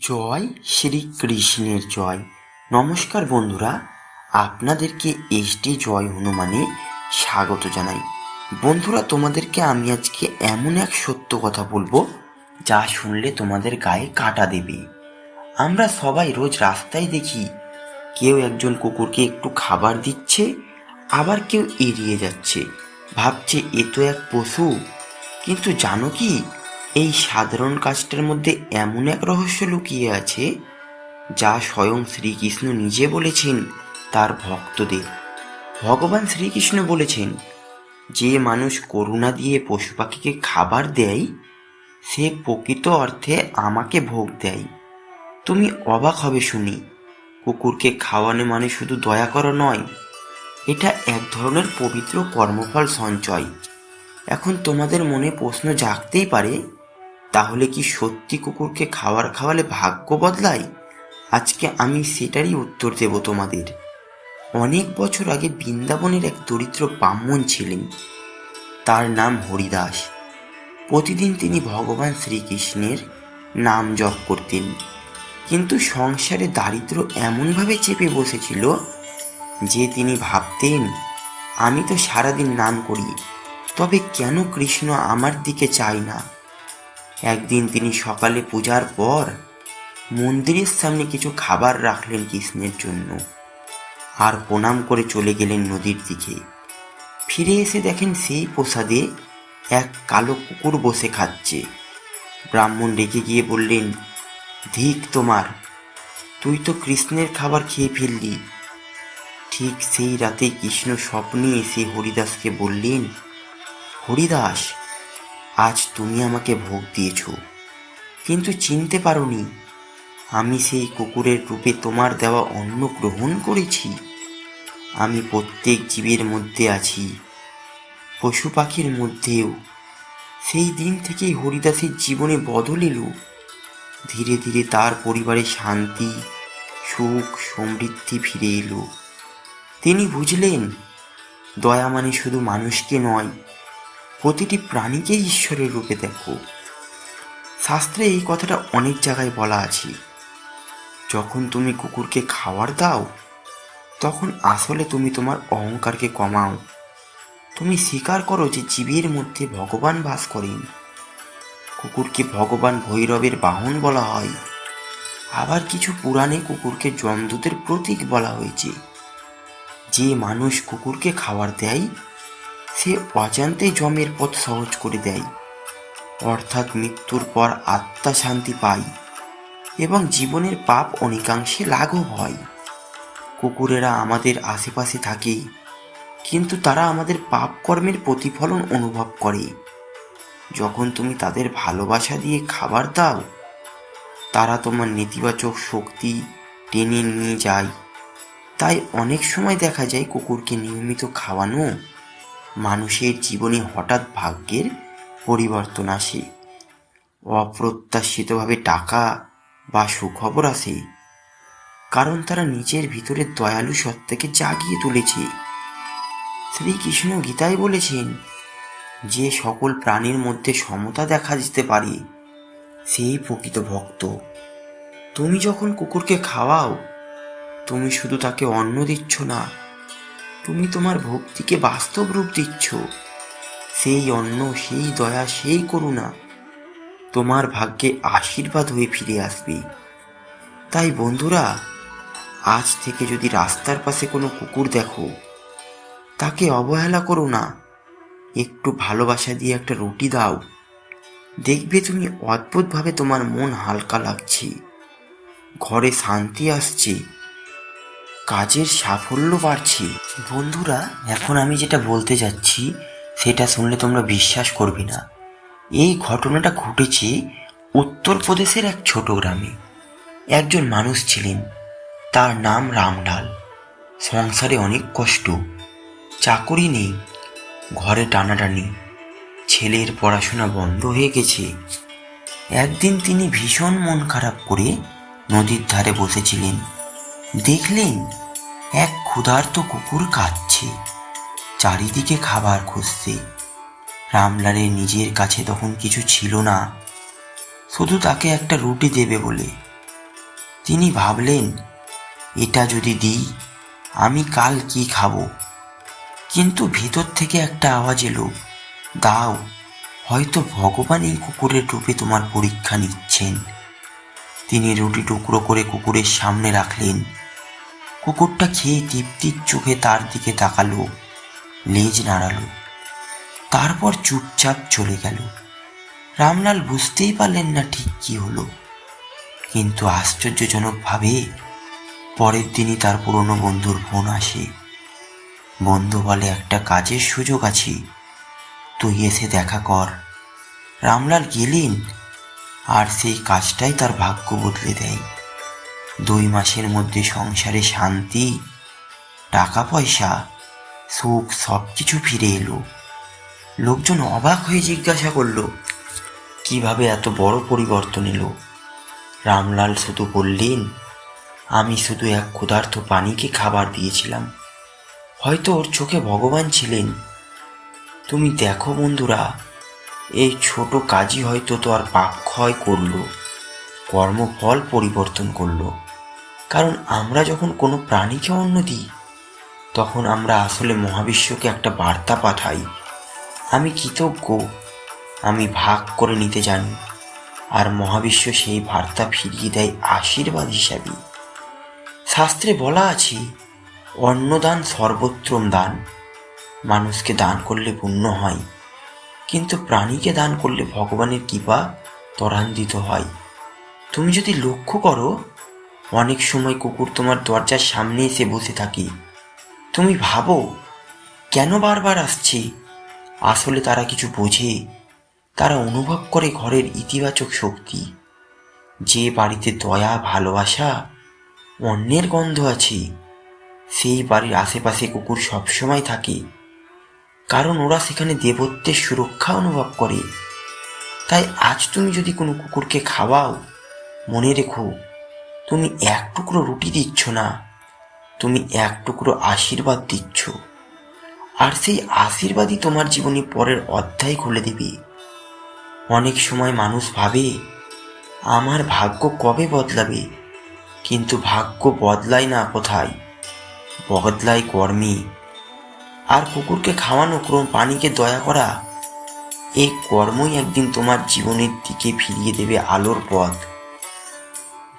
জয় শ্রীকৃষ্ণের জয়। নমস্কার বন্ধুরা, আপনাদেরকে এসডি জয় হনুমানে স্বাগত জানাই। বন্ধুরা, তোমাদেরকে আমি আজকে এমন এক সত্য কথা বলব, যা শুনলে তোমাদের গায়ে কাটা দেবে। আমরা সবাই রোজ রাস্তায় দেখি, কেউ একজন কুকুরকে একটু খাবার দিচ্ছে, আবার কেউ এড়িয়ে যাচ্ছে। ভাবছে, এ তো এক পশু। কিন্তু জানো কি এই সাধারণ কাজটার মধ্যে এমন এক রহস্য লুকিয়ে আছে, যা স্বয়ং শ্রীকৃষ্ণ নিজে বলেছেন তার ভক্তদের। ভগবান শ্রীকৃষ্ণ বলেছেন, যে মানুষ করুণা দিয়ে পশু পাখিকে খাবার দেয়, সে প্রকৃত অর্থে আমাকে ভোগ দেয়। তুমি অবাক হবে শুনি, কুকুরকে খাওয়ানো মানে শুধু দয়া করা নয়, এটা এক ধরনের পবিত্র কর্মফল সঞ্চয়। এখন তোমাদের মনে প্রশ্ন জাগতেই পারে তাহলে কি সত্যি কুকুরকে খাবার খাওয়ালে ভাগ্য বদলায়? আজকে আমি সেটারই উত্তর দেব তোমাদের। অনেক বছর আগে বৃন্দাবনের এক দরিদ্র ব্রাহ্মণ ছিলেন। তার নাম হরিদাস। প্রতিদিন তিনি ভগবান শ্রীকৃষ্ণের নাম জপ করতেন। কিন্তু সংসারে দারিদ্র এমনভাবে চেপে বসেছিল যে তিনি ভাবতেন, আমি তো সারাদিন নাম করি, তবে কেন কৃষ্ণ আমার দিকে চায় না? একদিন তিনি সকালে পূজার পর মন্দিরের সামনে কিছু খাবার রাখলেন কৃষ্ণের জন্য আর প্রণাম করে চলে গেলেন নদীর দিকে। ফিরে এসে দেখেন সেই প্রসাদে এক কালো কুকুর বসে খাচ্ছে। ব্রাহ্মণ রেগে গিয়ে বললেন, ধিক তোমার, তুই তো কৃষ্ণের খাবার খেয়ে ফেললি। ঠিক সেই রাতে কৃষ্ণ স্বপ্নে এসে হরিদাসকে বললেন, হরিদাস আজ তুমি আমাকে ভোগ দিয়েছ। কিন্তু চিনতে পারোনি, আমি সেই কুকুরের রূপে তোমার দেওয়া অন্ন গ্রহণ করেছি। আমি প্রত্যেক জীবের মধ্যে আছি, পশু পাখির মধ্যেও। সেই দিন থেকেই হরিদাসের জীবনে বদল এলো। ধীরে ধীরে তার পরিবারে শান্তি, সুখ, সমৃদ্ধি ফিরে এলো। তিনি বুঝলেন, দয়া মানে শুধু মানুষকে নয় প্রতিটি প্রাণীকে ঈশ্বরের রূপে দেখো। শাস্ত্রে এই কথাটা অনেক জায়গায় বলা আছে। যখন তুমি কুকুরকে খাবার দাও, তখন আসলে তুমি তোমার অহংকারকে কমাও। তুমি স্বীকার করো যে জীবের মধ্যে ভগবান বাস করেন। কুকুরকে ভগবান ভৈরবের বাহন বলা হয়। আবার কিছু পুরাণে কুকুরকে জমদূতের প্রতীক বলা হয়েছে। যে মানুষ কুকুরকে খাবার দেয় সে অজান্তে জমের পথ সহজ করে দেয়। অর্থাৎ মৃত্যুর পর আত্মা শান্তি পায় এবং জীবনের পাপ অনেকাংশে লাঘব হয়। কুকুরেরা আমাদের আশেপাশে থাকে, কিন্তু তারা আমাদের পাপ কর্মের প্রতিফলন অনুভব করে। যখন তুমি তাদের ভালোবাসা দিয়ে খাবার দাও, তারা তোমার নেতিবাচক শক্তি টেনে নিয়ে যায়। তাই অনেক সময় দেখা যায় কুকুরকে নিয়মিত খাওয়ানো মানুষের জীবনে হঠাৎ ভাগ্যের পরিবর্তন আসে। অপ্রত্যাশিতভাবে টাকা বা সুখবর আসে। কারণ তারা নিজের ভিতরে দয়ালু সত্তাকে জাগিয়ে তুলেছে। শ্রীকৃষ্ণ গীতায় বলেছেন, যে সকল প্রাণীর মধ্যে সমতা দেখা যেতে পারে সেই প্রকৃত ভক্ত। তুমি যখন কুকুরকে খাওয়াও, তুমি শুধু তাকে অন্ন দিচ্ছ না তুমি তোমার ভক্তিকে বাস্তব রূপ দিচ্ছ। সেই অন্ন, সেই দয়া, সেই করুণা তোমার ভাগ্যে আশীর্বাদ হয়ে ফিরে আসবে। তাই বন্ধুরা, আজ থেকে যদি রাস্তার পাশে কোনো কুকুর দেখো, তাকে অবহেলা করো না। একটু ভালোবাসা দিয়ে একটা রুটি দাও। দেখবে তুমি অদ্ভুতভাবে তোমার মন হালকা লাগছে। ঘরে শান্তি আসছে। কাজের সাফল্য বাড়ছে। বন্ধুরা, এখন আমি যেটা বলতে যাচ্ছি, সেটা শুনলে তোমরা বিশ্বাস করবে না। এই ঘটনাটা ঘটেছে উত্তরপ্রদেশের এক ছোট গ্রামে। একজন মানুষ ছিলেন, তার নাম রামলাল। সংসারে অনেক কষ্ট, চাকরি নেই, ঘরে টানাটানি, ছেলের পড়াশোনা বন্ধ হয়ে গেছে। একদিন তিনি ভীষণ মন খারাপ করে নদীর ধারে বসেছিলেন। দেখলেন এক ক্ষুধার্ত কুকুর কাঁদছে। চারিদিকে খাবার খুঁজছে। রামলালের নিজের কাছে তখন কিছু ছিল না। শুধু তাকে একটা রুটি দেবে বলে। তিনি ভাবলেন, এটা যদি দিই, আমি কাল কি খাব? কিন্তু ভিতর থেকে একটা আওয়াজ এলো, দাও, হয়তো ভগবান এই কুকুরের রূপে তোমার পরীক্ষা নিচ্ছেন। তিনি রুটি টুকরো করে কুকুরের সামনে রাখলেন। কুকুরটা খেয়ে তৃপ্তির চোখে তার দিকে তাকালো, লেজ নাড়ালো, তারপর চুপচাপ চলে গেল। রামলাল বুঝতেই পারলেন না ঠিক কি হলো, কিন্তু আশ্চর্যজনকভাবে পরের দিনই তার পুরনো বন্ধুর ফোন আসে। বন্ধু বলে, একটা কাজের সুযোগ আছে, তুই এসে দেখা কর। রামলাল গেলেন, আর সেই কাজটাই তার ভাগ্য বদলে দেয়। দুই মাসের মধ্যে সংসারে শান্তি টাকা পয়সা সুখ সব কিছু ফিরে এলো। লোকজন অবাক হয়ে জিজ্ঞাসা করল, কীভাবে এত বড় পরিবর্তন এলো? রামলাল শুধু বললেন, আমি শুধু এক ক্ষুধার্ত পানিকে খাবার দিয়েছিলাম। হয়তো ওর চোখে ভগবান ছিলেন। তুমি দেখো বন্ধুরা, এই ছোট কাজই হয়তো তো আর পাপ ক্ষয় করল, কর্মফল পরিবর্তন করল। কারণ আমরা যখন কোনো প্রাণীকে অন্ন দিই, তখন আমরা আসলে মহাবিশ্বকে একটা বার্তা পাঠাই। আমি কৃতজ্ঞ, আমি ভাগ করে নিতে জানি, আর মহাবিশ্ব সেই বার্তা ফিরিয়ে দেয় আশীর্বাদ হিসাবে শাস্ত্রে বলা আছে, অন্নদান সর্বোত্তম দান। মানুষকে দান করলে পুণ্য হয়, কিন্তু প্রাণীকে দান করলে ভগবানের কৃপা ত্বরান্বিত হয়। তুমি যদি লক্ষ্য করো অনেক সময় কুকুর তোমার দরজার সামনে এসে বসে থাকে। তুমি ভাবো, কেন বারবার আসছে? আসলে তারা কিছু বোঝে। তারা অনুভব করে ঘরের ইতিবাচক শক্তি। যে বাড়িতে দয়া, ভালোবাসা, অন্যের গন্ধ আছে, সেই বাড়ির আশেপাশে কুকুর সবসময় থাকে। কারণ ওরা সেখানে দেবত্বের সুরক্ষা অনুভব করে। তাই আজ তুমি যদি কোনো কুকুরকে খাওয়াও, মনে রেখো তুমি এক টুকরো রুটি দিচ্ছ না। তুমি এক টুকরো আশীর্বাদ দিচ্ছ। আর সেই আশীর্বাদই তোমার জীবনে পরের অধ্যায় খুলে দেবে। অনেক সময় মানুষ ভাবে, আমার ভাগ্য কবে বদলাবে? কিন্তু ভাগ্য বদলায় না কোথায়? বদলায় কর্মে। আর কুকুরকে খাওয়ানো, ক্রম পানিকে দয়া করা এই কর্মই একদিন তোমার জীবনের দিকে ফিরিয়ে দেবে আলোর পথ।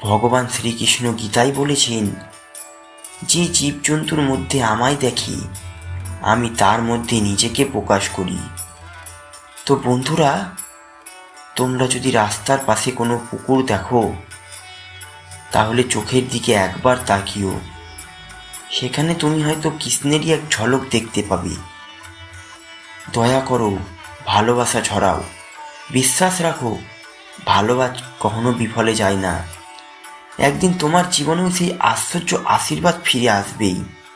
ভগবান শ্রীকৃষ্ণ গীতাই বলেছেন, যে জীবজন্তুর মধ্যে আমায় দেখে, আমি তার মধ্যে নিজেকে প্রকাশ করি। তো বন্ধুরা, তোমরা যদি রাস্তার পাশে কোনো পুকুর দেখো, তাহলে চোখের দিকে একবার তাকিও। সেখানে তুমি হয়তো কৃষ্ণেরই এক ঝলক দেখতে পাবে। দয়া করো, ভালোবাসা ছড়াও বিশ্বাস রাখো, ভালোবাস কখনো বিফলে যায় না। একদিন তোমার জীবনেও সেই আশ্চর্য আশীর্বাদ ফিরে আসবেই।